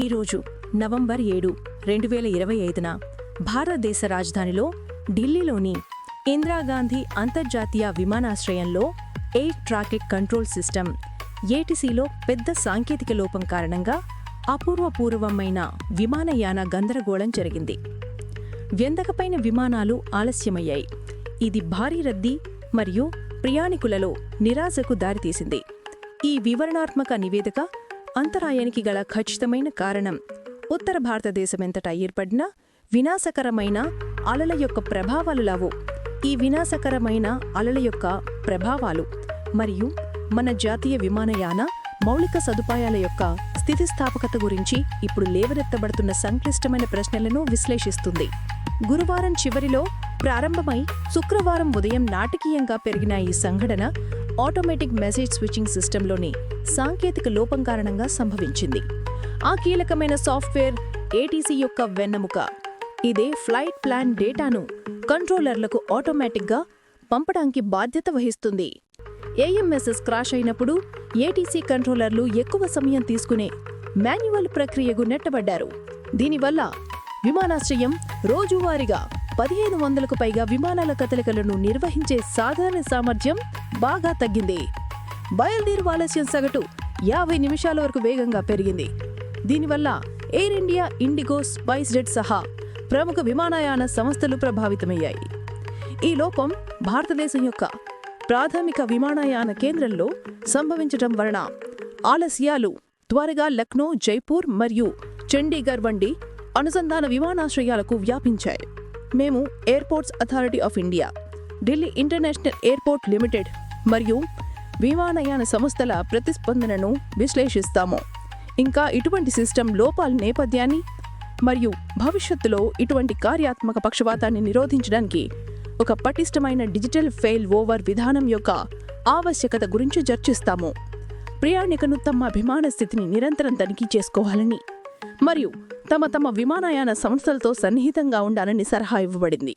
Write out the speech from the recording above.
ఈరోజు నవంబర్ ఏడు రెండు వేల ఇరవై ఐదున భారతదేశ రాజధానిలో ఢిల్లీలోని ఇందిరాగాంధీ అంతర్జాతీయ విమానాశ్రయంలో ఎయిర్ ట్రాఫిక్ కంట్రోల్ సిస్టమ్ ఏటీసీలో పెద్ద సాంకేతిక లోపం కారణంగా అపూర్వపూర్వమైన విమానయాన గందరగోళం జరిగింది. వెందకపైన విమానాలు ఆలస్యమయ్యాయి. ఇది భారీ రద్దీ మరియు ప్రయాణికులలో నిరాశకు దారితీసింది. ఈ వివరణాత్మక నివేదిక అంతరాయానికి గల ఖచ్చితమైన కారణం. ఉత్తర భారతదేశమెంతటా ఏర్పడిన వినాశకరమైన అలల యొక్క ప్రభావాలు లావు. ఈ వినాశకరమైన అలల యొక్క ప్రభావాలు మరియు మన జాతీయ విమానయాన మౌలిక సదుపాయాల యొక్క స్థితిస్థాపకత గురించి ఇప్పుడు లేవనెత్తబడుతున్న సంక్లిష్టమైన ప్రశ్నలను విశ్లేషిస్తుంది. గురువారం చివరిలో ప్రారంభమై శుక్రవారం ఉదయం నాటకీయంగా పెరిగిన ఈ సంఘటన ఆటోమేటిక్ మెసేజ్ స్విచ్చింగ్ సిస్టంలోని సాంకేతిక లోపం కారణంగా సంభవించింది. ఆ కీలకమైన సాఫ్ట్వేర్ ఏటీసీ యొక్క వెన్నెముక. ఇదే ఫ్లైట్ ప్లాన్ డేటాను కంట్రోలర్లకు ఆటోమేటిక్గా పంపడానికి బాధ్యత వహిస్తుంది. ఏఎంఎస్ఎస్ క్రాష్ అయినప్పుడు ఏటీసీ కంట్రోలర్లు ఎక్కువ సమయం తీసుకునే మాన్యువల్ ప్రక్రియకు నెట్టబడ్డారు. దీనివల్ల విమానాశ్రయం రోజువారీగా పదిహేను వందలకు పైగా విమానాల కదలికలను నిర్వహించే సాధారణ సామర్థ్యం బాగా తగ్గింది. బయలుదేరు ఆలస్యం సగటు యాభై నిమిషాల వరకు వేగంగా పెరిగింది. దీనివల్ల Air India IndiGo SpiceJet సహా ప్రముఖ విమానయాన సంస్థలు ప్రభావితమయ్యాయి. ఈ లోపం భారతదేశం యొక్క ప్రాథమిక విమానయాన కేంద్రంలో సంభవించటం వలన ఆలస్యాలు త్వరగా లక్నో జైపూర్ మరియు చండీగఢ్ వంటి అనుసంధాన విమానాశ్రయాలకు వ్యాపించాయి. మేము Airports Authority of India Delhi International Airport Limited మరియు విమానయాన సంస్థల ప్రతిస్పందనను విశ్లేషిస్తాము. ఇంకా ఇటువంటి సిస్టమ్ లోపాల నేపథ్యాన్ని మరియు భవిష్యత్తులో ఇటువంటి కార్యాత్మక పక్షపాతాన్ని నిరోధించడానికి ఒక పటిష్టమైన డిజిటల్ ఫెయిల్ ఓవర్ విధానం యొక్క ఆవశ్యకత గురించి చర్చిస్తాము. ప్రయాణికును తమ అభిమాన స్థితిని నిరంతరం తనిఖీ చేసుకోవాలని మరియు తమ తమ విమానయాన సంస్థలతో సన్నిహితంగా ఉండాలని సలహా ఇవ్వబడింది.